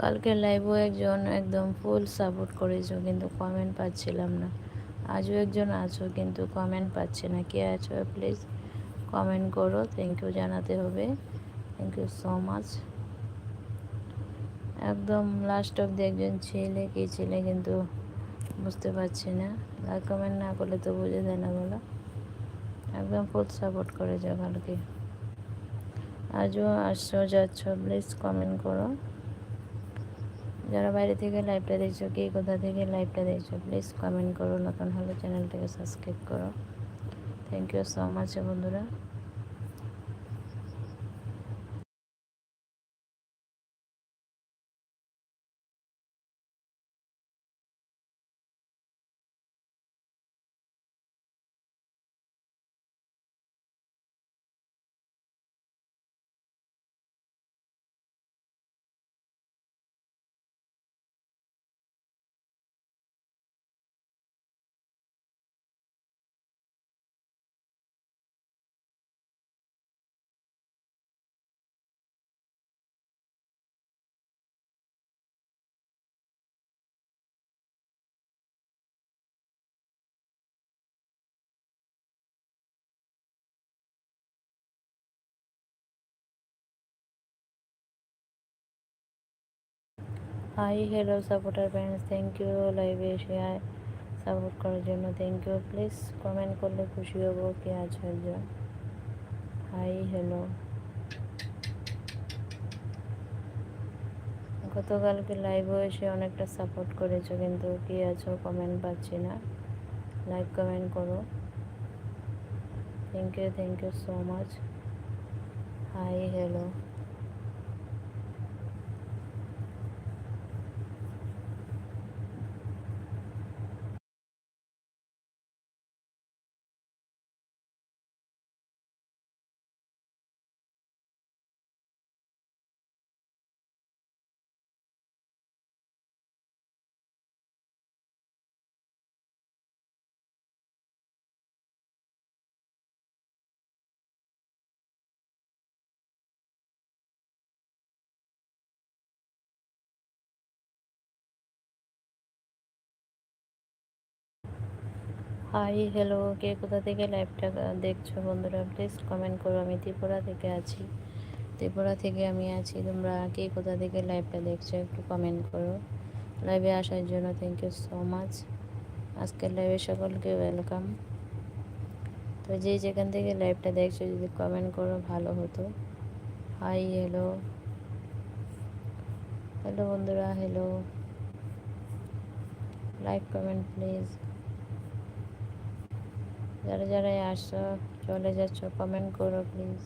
কালকে লাইভও একজন একদম ফুল সাপোর্ট করেছ কিন্তু কমেন্ট পাচ্ছিলাম না। আজও একজন আছো, কিন্তু কমেন্ট পাচ্ছে না। কে আছো প্লিজ কমেন্ট করো থ্যাংক ইউ জানাতে হবে। থ্যাংক ইউ সো মাচ একদম লাস্ট অব্দি একজন ছেলে, কে ছেলে কিন্তু বুঝতে পারছি না। লাইক কমেন্ট না করলে তো বুঝে দেয় না বলো। একদম ফুল সাপোর্ট করে যাও কালকে। আজও আসছো, যাচ্ছ প্লিজ কমেন্ট করো। যারা বাইরে থেকে লাইভটা দেখছ কে কোথা থেকে লাইভটা দেখছ প্লিজ কমেন্ট করো। নতুন হলে চ্যানেলটাকে সাবস্ক্রাইব করো। থ্যাংক ইউ সো মাচ বন্ধুরা। Hi hello supporter friends thank you লাইভে এসে সাপোর্ট করার জন্য। থ্যাংক ইউ প্লিজ কমেন্ট করলে খুশি হব কে একজন হাই হ্যালো গতকালকে লাইভে এসে অনেকটা সাপোর্ট করেছ, কিন্তু কে আছো কমেন্ট পাচ্ছি না। লাইক কমেন্ট করো। Thank you thank you so much hi hello hi hello কে কোথা থেকে লাইভটা দেখছ বন্ধুরা? প্লিজ কমেন্ট করো, আমি ত্রিপুরা থেকে আছি। ত্রিপুরা থেকে আমি আছি, তোমরা কে কোথা থেকে লাইভটা দেখছ একটু কমেন্ট করো। লাইভে আসার জন্য থ্যাংক ইউ সো মাচ আজকের লাইভে সকলকে ওয়েলকাম তো যে যেখান থেকে লাইভটা দেখছ, যদি কমেন্ট করো, ভালো হতো। হাই হ্যালো হ্যালো বন্ধুরা হ্যালো লাইক কমেন্ট প্লিজ যারা যারা আসছো চলে যাচ্ছ কমেন্ট করো প্লিজ